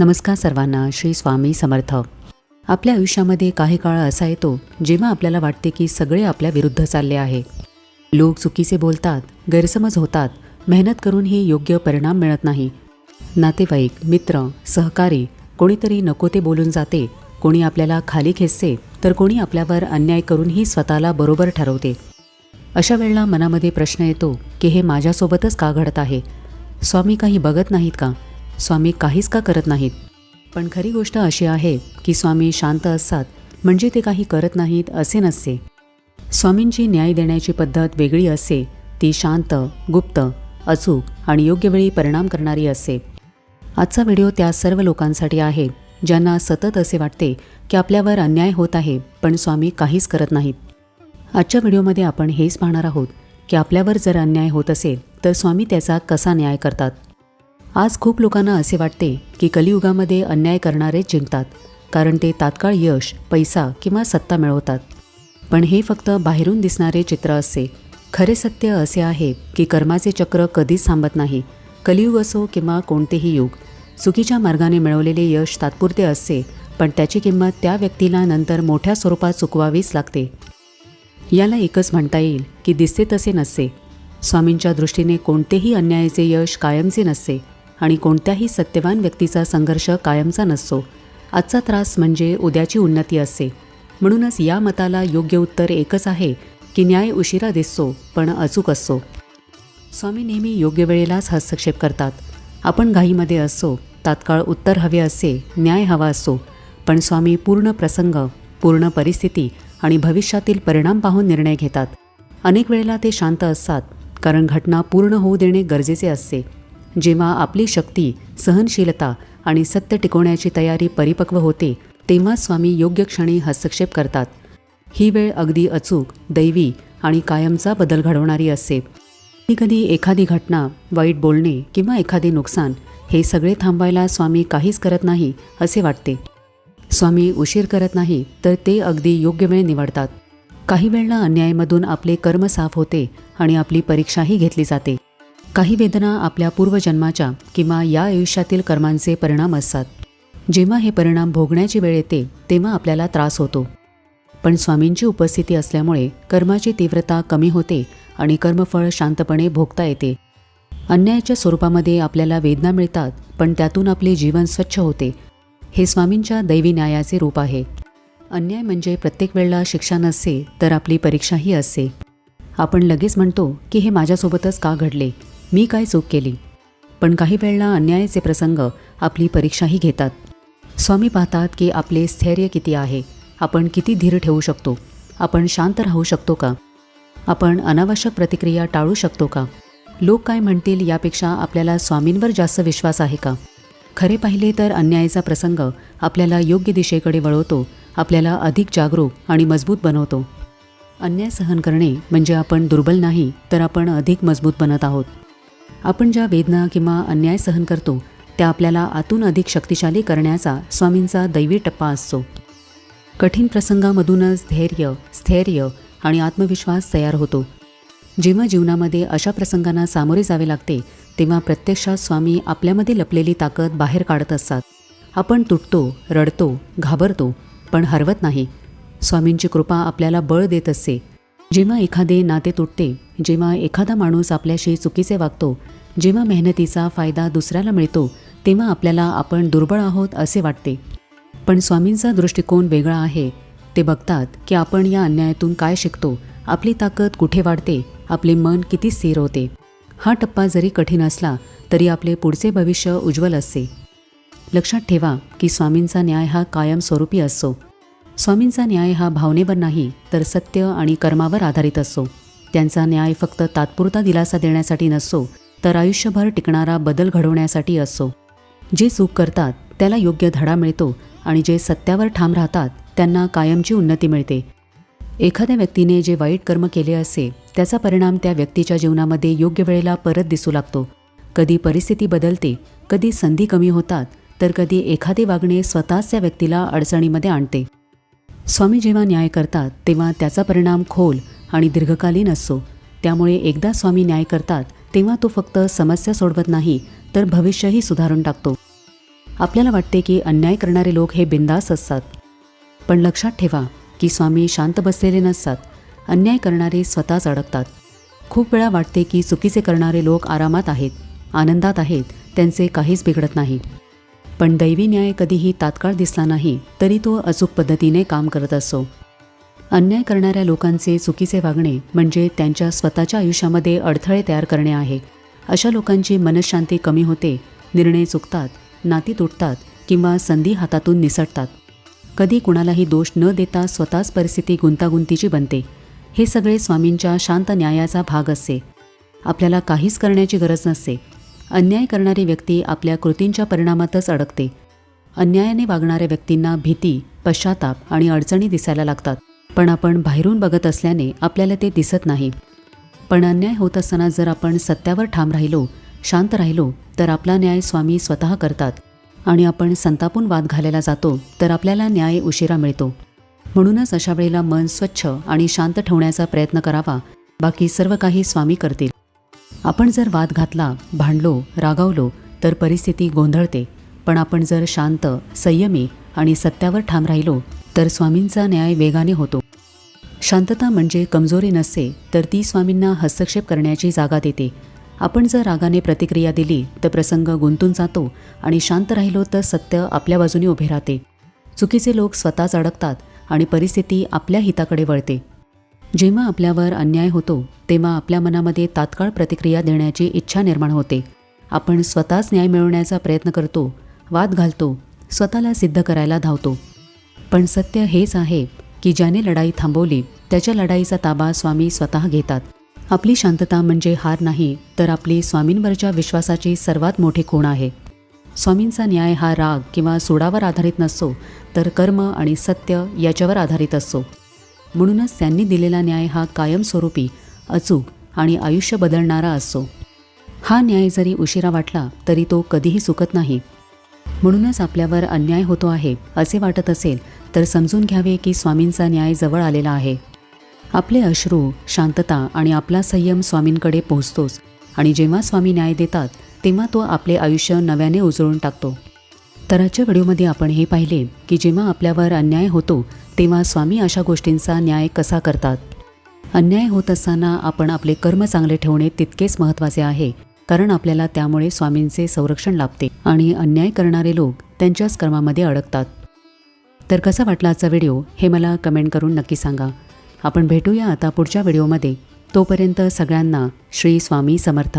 नमस्कार सर्वांना श्री स्वामी समर्थ. आपल्या आयुष्यामध्ये काही काळ असा येतो जेव्हा आपल्याला वाटते की सगळे आपल्या विरुद्ध चालले आहे. लोक चुकीचे बोलतात गैरसमज होतात मेहनत करूनही योग्य परिणाम मिळत नाही. नातेवाईक मित्र सहकारी कोणीतरी नको ते बोलून जाते कोणी आपल्याला खाली खेचते तर कोणी आपल्यावर अन्याय करूनही स्वतःला बरोबर ठरवते. अशा वेळेला मनामध्ये प्रश्न येतो की हे माझ्यासोबतच का घडत आहे? स्वामी काही बघत नाहीत का? स्वामी काहीच का करत नाहीत? पण खरी गोष्ट अशी आहे की स्वामी शांत असतात म्हणजे ते काही करत नाहीत असे नसते. स्वामींची न्याय देण्याची पद्धत वेगळी असते ती शांत गुप्त अचूक आणि योग्य वेळी परिणाम करणारी असते. आजचा व्हिडिओ त्या सर्व लोकांसाठी आहे ज्यांना सतत असे वाटते की आपल्यावर अन्याय होत आहे पण स्वामी काहीच करत नाहीत. आजच्या व्हिडिओमध्ये आपण हेच पाहणार आहोत की आपल्यावर जर अन्याय होत असेल तर स्वामी त्याचा कसा न्याय करतात? आज खूप लोकांना असे वाटते की कलियुगामध्ये अन्याय करणारे जिंकतात कारण ते तात्काळ यश पैसा किंवा सत्ता मिळवतात. पण हे फक्त बाहेरून दिसणारे चित्र असते खरे सत्य असे आहे की कर्माचे चक्र कधीच थांबत नाही. कलियुग असो किंवा कोणतेही युग चुकीच्या मार्गाने मिळवलेले यश तात्पुरते असते पण त्याची किंमत त्या व्यक्तीला नंतर मोठ्या स्वरूपात चुकवावीच लागते. याला एकच म्हणता येईल की दिसते तसे नसते. स्वामींच्या दृष्टीने कोणतेही अन्यायाचे यश कायमचे नसते. आणि कोणत्याही सत्यवान व्यक्तीचा संघर्ष कायमचा नसतो. आजचा त्रास म्हणजे उद्याची उन्नती असते म्हणूनच या मताला योग्य उत्तर एकच आहे की न्याय उशिरा दिसतो पण अचूक असतो. स्वामी नेहमी योग्य वेळेलाच हस्तक्षेप करतात. आपण घाईमध्ये असतो तात्काळ उत्तर हवे असे न्याय हवा असतो पण स्वामी पूर्ण प्रसंग पूर्ण परिस्थिती आणि भविष्यातील परिणाम पाहून निर्णय घेतात. अनेक वेळेला ते शांत असतात कारण घटना पूर्ण होऊ देणे गरजेचे असते. जेव्हा आपली शक्ती सहनशीलता आणि सत्य टिकवण्याची तयारी परिपक्व होते तेव्हा स्वामी योग्य क्षणी हस्तक्षेप करतात. ही वेळ अगदी अचूक दैवी आणि कायमचा बदल घडवणारी असते. कधी एखादी घटना वाईट बोलणे किंवा एखादे नुकसान हे सगळे थांबवायला स्वामी काहीच करत नाही असे वाटते. स्वामी उशीर करत नाही तर ते अगदी योग्य वेळ निवडतात. काही वेळेला अन्यायामधून आपले कर्म साफ होते आणि आपली परीक्षाही घेतली जाते. काही वेदना आपल्या पूर्वजन्माच्या किंवा या आयुष्यातील कर्मांचे परिणाम असतात. जेव्हा हे परिणाम भोगण्याची वेळ येते तेव्हा आपल्याला त्रास होतो. पण स्वामींची उपस्थिती असल्यामुळे कर्माची तीव्रता कमी होते आणि कर्मफळ शांतपणे भोगता येते. अन्यायाच्या स्वरूपामध्ये आपल्याला वेदना मिळतात पण त्यातून आपले जीवन स्वच्छ होते. हे स्वामींच्या दैवी न्यायाचे रूप आहे. अन्याय म्हणजे प्रत्येक वेळेला शिक्षा नसते तर आपली परीक्षाही असते. आपण लगेच म्हणतो की हे माझ्यासोबतच का घडले? मी काय चूक केली? पण काही वेळेला अन्यायाचे प्रसंग आपली परीक्षाही घेतात. स्वामी पाहतात की आपले स्थैर्य किती आहे. आपण किती धीर ठेवू शकतो. आपण शांत राहू शकतो का? आपण अनावश्यक प्रतिक्रिया टाळू शकतो का? लोक काय म्हणतील यापेक्षा आपल्याला स्वामींवर जास्त विश्वास आहे का? खरे पाहिले तर अन्यायाचा प्रसंग आपल्याला योग्य दिशेकडे वळवतो आपल्याला अधिक जागरूक आणि मजबूत बनवतो. अन्याय सहन करणे म्हणजे आपण दुर्बल नाही तर आपण अधिक मजबूत बनत आहोत. आपण ज्या वेदना किंवा अन्याय सहन करतो त्या आपल्याला आतून अधिक शक्तिशाली करण्याचा स्वामींचा दैवी टप्पा असतो. कठीण प्रसंगामधूनच धैर्य स्थैर्य आणि आत्मविश्वास तयार होतो. जेव्हा जीवनामध्ये अशा प्रसंगांना सामोरे जावे लागते तेव्हा प्रत्यक्षात स्वामी आपल्यामध्ये लपलेली ताकद बाहेर काढत असतात. आपण तुटतो रडतो घाबरतो पण हरवत नाही. स्वामींची कृपा आपल्याला बळ देत असते. जेव्हा एखादे नाते तुटते जेव्हा एखादा माणूस आपल्याशी चुकीचे वागतो जेव्हा मेहनतीचा फायदा दुसऱ्याला मिळतो तेव्हा आपल्याला आपण दुर्बळ आहोत असे वाटते. पण स्वामींचा दृष्टिकोन वेगळा आहे. ते बघतात की आपण या अन्यायातून काय शिकतो आपली ताकद कुठे वाढते आपले मन किती स्थिर होते. हा टप्पा जरी कठीण असला तरी आपले पुढचे भविष्य उज्ज्वल असते. लक्षात ठेवा की स्वामींचा न्याय हा कायमस्वरूपी असतो. स्वामींचा न्याय हा भावनेवर नाही तर सत्य आणि कर्मावर आधारित असतो त्यांचा न्याय फक्त तात्पुरता दिलासा देण्यासाठी नसतो तर आयुष्यभर टिकणारा बदल घडवण्यासाठी असतो जे चूक करतात त्याला योग्य धडा मिळतो आणि जे सत्यावर ठाम राहतात त्यांना कायमची उन्नती मिळते. एखाद्या व्यक्तीने जे वाईट कर्म केले असे त्याचा परिणाम त्या व्यक्तीच्या जीवनामध्ये योग्य वेळेला परत दिसू लागतो. कधी परिस्थिती बदलते कधी संधी कमी होतात तर कधी एखादे वागणे स्वतःच त्या व्यक्तीला अडचणीमध्ये आणते. स्वामी जेव्हा न्याय करतात तेव्हा त्याचा परिणाम खोल आणि दीर्घकालीन असतो. त्यामुळे एकदा स्वामी न्याय करतात तेव्हा तो फक्त समस्या सोडवत नाही तर भविष्यही सुधारून टाकतो. आपल्याला वाटते की अन्याय करणारे लोक हे बिंदास असतात. पण लक्षात ठेवा की स्वामी शांत बसलेले नसतात. अन्याय करणारे स्वतःच अडकतात. खूप वेळा वाटते की चुकीचे करणारे लोक आरामात आहेत आनंदात आहेत त्यांचे काहीच बिघडत नाही. पण दैवी न्याय कधीही तात्काळ दिसला नाही तरी तो अचूक पद्धतीने काम करत असतो अन्याय करणाऱ्या लोकांचे चुकीचे वागणे म्हणजे त्यांच्या स्वतःच्या आयुष्यामध्ये अडथळे तयार करणे आहे. अशा लोकांची मनशांती कमी होते निर्णय चुकतात नाती तुटतात किंवा संधी हातातून निसटतात. कधी कुणालाही दोष न देता स्वतःच परिस्थिती गुंतागुंतीची बनते. हे सगळे स्वामींच्या शांत न्यायाचा भाग असते आपल्याला काहीच करण्याची गरज नसते. अन्याय करणारी व्यक्ती आपल्या कृतींच्या परिणामातच अडकते. अन्यायाने वागणाऱ्या व्यक्तींना भीती पश्चाताप आणि अडचणी दिसायला लागतात पण आपण बाहेरून बघत असल्याने आपल्याला ते दिसत नाही. पण अन्याय होत असताना जर आपण सत्यावर ठाम राहिलो शांत राहिलो तर आपला न्याय स्वामी स्वतः करतात. आणि आपण संतापून वाद घालायला जातो तर आपल्याला न्याय उशिरा मिळतो. म्हणूनच अशा वेळेला मन स्वच्छ आणि शांत ठेवण्याचा प्रयत्न करावा. बाकी सर्व काही स्वामी करतील. आपण जर वाद घातला भांडलो रागावलो तर परिस्थिती गोंधळते. पण आपण जर शांत संयमी आणि सत्यावर ठाम राहिलो तर स्वामींचा न्याय वेगाने होतो. शांतता म्हणजे कमजोरी नसते तर ती स्वामींना हस्तक्षेप करण्याची जागा देते. आपण जर रागाने प्रतिक्रिया दिली तर प्रसंग गुंतून जातो आणि शांत राहिलो तर सत्य आपल्या बाजूने उभे राहते. चुकीचे लोक स्वतःच अडकतात आणि परिस्थिती आपल्या हिताकडे वळते. जेव्हा आपल्यावर अन्याय होतो तेव्हा आपल्या मनामध्ये तात्काळ प्रतिक्रिया देण्याची इच्छा निर्माण होते. आपण स्वतःच न्याय मिळवण्याचा प्रयत्न करतो वाद घालतो स्वतःला सिद्ध करायला धावतो. पण सत्य हेच आहे की ज्याने लढाई थांबवली त्याच्या लढाईचा ताबा स्वामी स्वतः घेतात. आपली शांतता म्हणजे हार नाही तर आपली स्वामींवरच्या विश्वासाची सर्वात मोठी खूण आहे. स्वामींचा न्याय हा राग किंवा सोडावर आधारित नसतो तर कर्म आणि सत्य याच्यावर आधारित असतो. म्हणूनच त्यांनी दिलेला न्याय हा कायमस्वरूपी अचूक आणि आयुष्य बदलणारा असतो हा न्याय जरी उशिरा वाटला तरी तो कधीही चुकत नाही. म्हणूनच आपल्यावर अन्याय होतो आहे असे वाटत असेल तर समजून घ्यावे की स्वामींचा न्याय जवळ आलेला आहे. आपले अश्रू शांतता आणि आपला संयम स्वामींकडे पोहोचतोच आणि जेव्हा स्वामी न्याय देतात तेव्हा तो आपले आयुष्य नव्याने उजळून टाकतो. तर आजच्या व्हिडिओमध्ये आपण हे पाहिले की जेव्हा आपल्यावर अन्याय होतो तेव्हा स्वामी अशा गोष्टींचा न्याय कसा करतात? अन्याय होत असताना आपण आपले कर्म चांगले ठेवणे तितकेच महत्त्वाचे आहे कारण आपल्याला त्यामुळे स्वामींचे संरक्षण लाभते आणि अन्याय करणारे लोक त्यांच्याच कर्मामध्ये अडकतात. तर कसा वाटला आजचा व्हिडिओ? हे मला कमेंट करून नक्की सांगा. आपण भेटूया आता पुढच्या व्हिडिओमध्ये. तोपर्यंत सगळ्यांना श्री स्वामी समर्थ.